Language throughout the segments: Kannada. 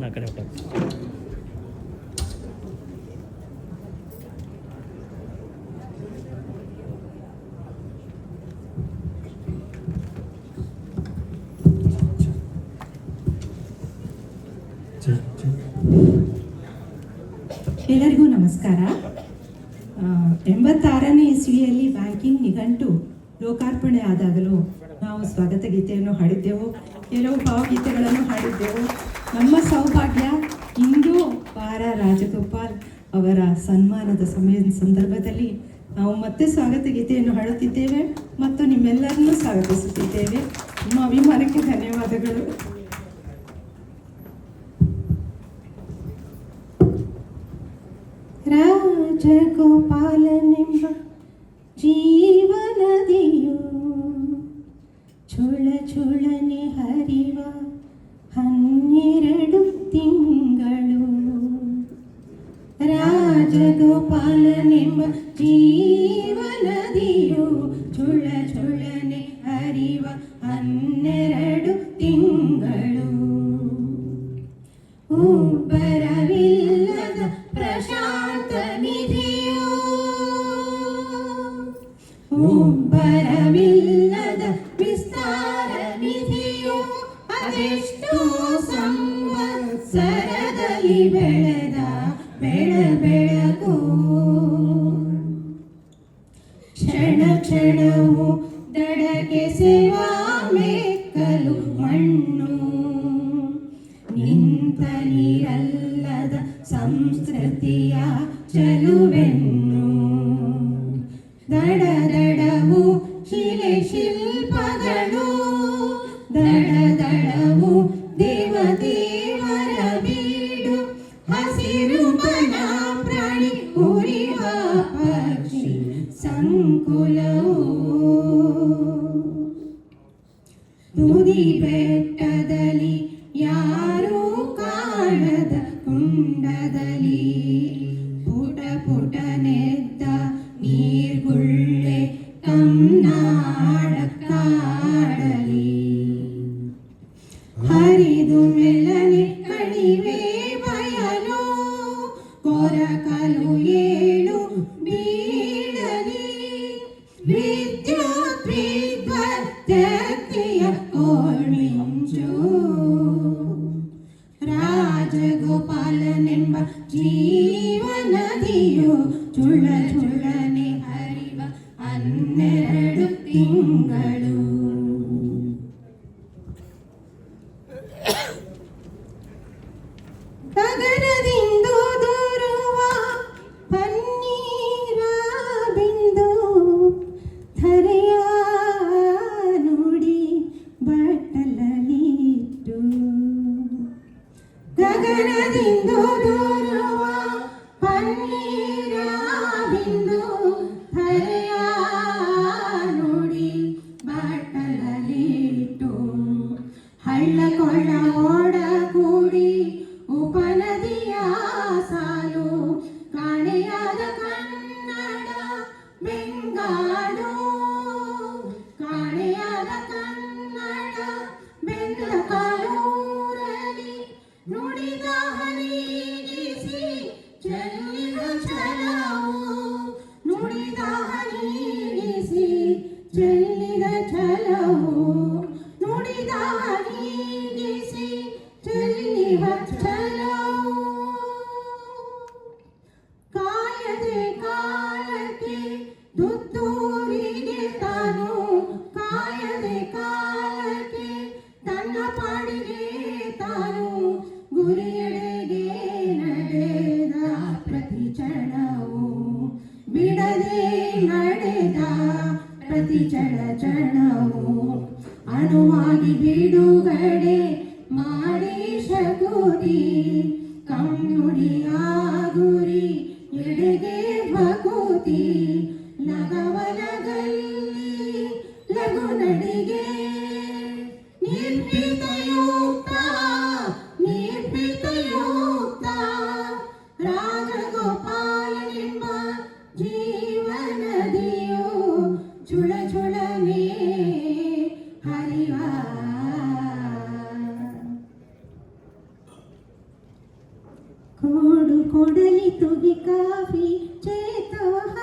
ನಾ ಕಡೆ ಹೊಟ್ಟು ಎಲ್ಲರಿಗೂ ನಮಸ್ಕಾರ. ಎಂಬತ್ತಾರನೇ ಇಸ್ವಿಯಲ್ಲಿ ಬ್ಯಾಂಕಿಂಗ್ ನಿಘಂಟು ಲೋಕಾರ್ಪಣೆ ಆದಾಗಲೂ ನಾವು ಸ್ವಾಗತ ಗೀತೆಯನ್ನು ಹಾಡಿದ್ದೆವು. ಕೆಲವು ಭಾವಗೀತೆಗಳನ್ನು ಹಾಡಿದ್ದೆವು. ನಮ್ಮ ಸೌಭಾಗ್ಯ ಇಂದು ಪಾರ ರಾಜಗೋಪಾಲ್ ಅವರ ಸನ್ಮಾನದ ಸಮಯ ಸಂದರ್ಭದಲ್ಲಿ ನಾವು ಮತ್ತೆ ಸ್ವಾಗತ ಗೀತೆಯನ್ನು ಹಾಡುತ್ತಿದ್ದೇವೆ ಮತ್ತು ನಿಮ್ಮೆಲ್ಲರನ್ನೂ ಸ್ವಾಗತಿಸುತ್ತಿದ್ದೇವೆ. ನಿಮ್ಮ ಅಭಿಮಾನಕ್ಕೆ ಧನ್ಯವಾದಗಳು. ರಾಜಗೋಪಾಲನೆಂಬ ಜೀವನದಿಯು ಚುಳ ಚುಳನೆ ಹರಿವ ಹನ್ನೆರಡು ತಿಂಗಳು ರಾಜಗೋಪಾಲನೆಂಬ ಜೀವನದಿಯು ಚುಳ ಚುಳನೆ ಹರಿವ ಹನ್ನೆರಡು ತಿಂಗಳು ಉಬ್ಬರವಿಲ್ಲದ ಪ್ರಶಾಂತ ನಿಧಿಯು ಉಬ್ಬರವಿಲ್ಲದ ವಿಸ್ತಾರ ನಿಧಿಯು ಅದೆಷ್ಟೋ ಸಂವತ್ಸರದಲ್ಲಿ ಬೆಳೆದ ಬೆಳ ಬೆಳಕು. ಕ್ಷಣ ಕ್ಷಣವು ದಡಕ್ಕೆ ಸೇವಾ ಬೆಟ್ಟದಲ್ಲಿ ಯಾರೂ ಕಾಣದ ಕುಂಡದಲ್ಲಿ ಪುಟ ಪುಟನೆದ್ದ ನೀರ್ಗುಳ್ಳೆ ಕಮ್ನಾಡ ಕಾಡಲಿ ಹರಿದು ಮೆಲ್ಲನೆ ಕಣಿವೆ ಬಯಲು ಕೊರಕಲು ರಾಜಗೋಪಾಲನೆಂಬ ಜೀವನದಿಯು ಚುಳ ಚುಳನೆ ಹರಿವ ಹನ್ನೆರಡು ತಿಂಗಳು Robin കാണിവിടുകടെ മാരീഷകൂടി കമ്മ ಕೋಡು ಕೊಡಲಿ ತುಗಿ ಕಾಫಿ ಚೇತಹಾರಿ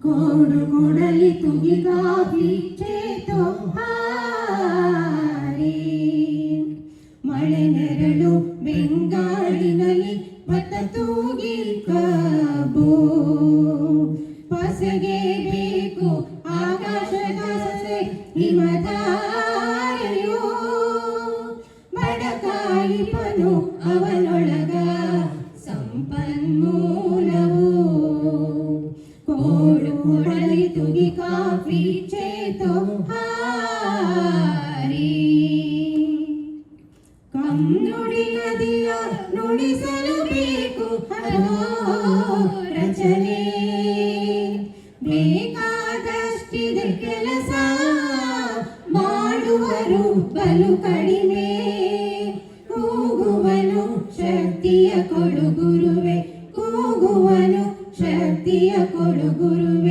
ಕೋಡು ಕೊಡಲಿ ತುಗಿ ಕಾಫಿ ಚೇತಹಾರಿ ಮಳೆ ನೆರಳು ಬೆಂಗಾಳಿನಲ್ಲಿ ಭತ್ತ ತೂಗಿ ಕಬ್ಬು ಪಸಗೆ ಬೇಕು ಅವನೊಳಗ ಸಂಪನ್ಮೂಲವು ಕೋಡು ಕೊಡಲಿ ತುಗಿ ಕಾಫಿ ಚೇತೋ ಹಾರಿ ಕಮ್ನುಡಿ ನದಿಯ ನುಡಿಸಲು ಬೇಕು ಹಲೋ ರಚನೆ ശക്തിയ കൊടു ഗുരുവേ.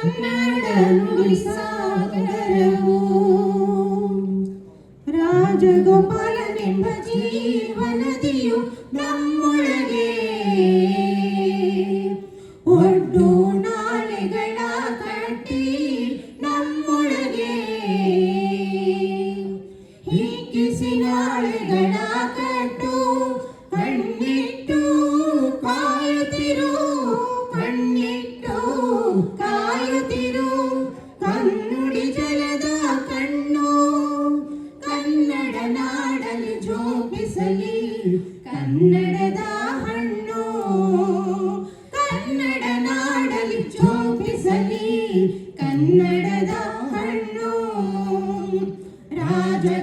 Sönmeden uysam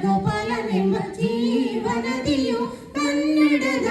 ಬದುಕು ಫಲವೆಂಬ ಜೀವನದಿಯು ಕನ್ನಡದ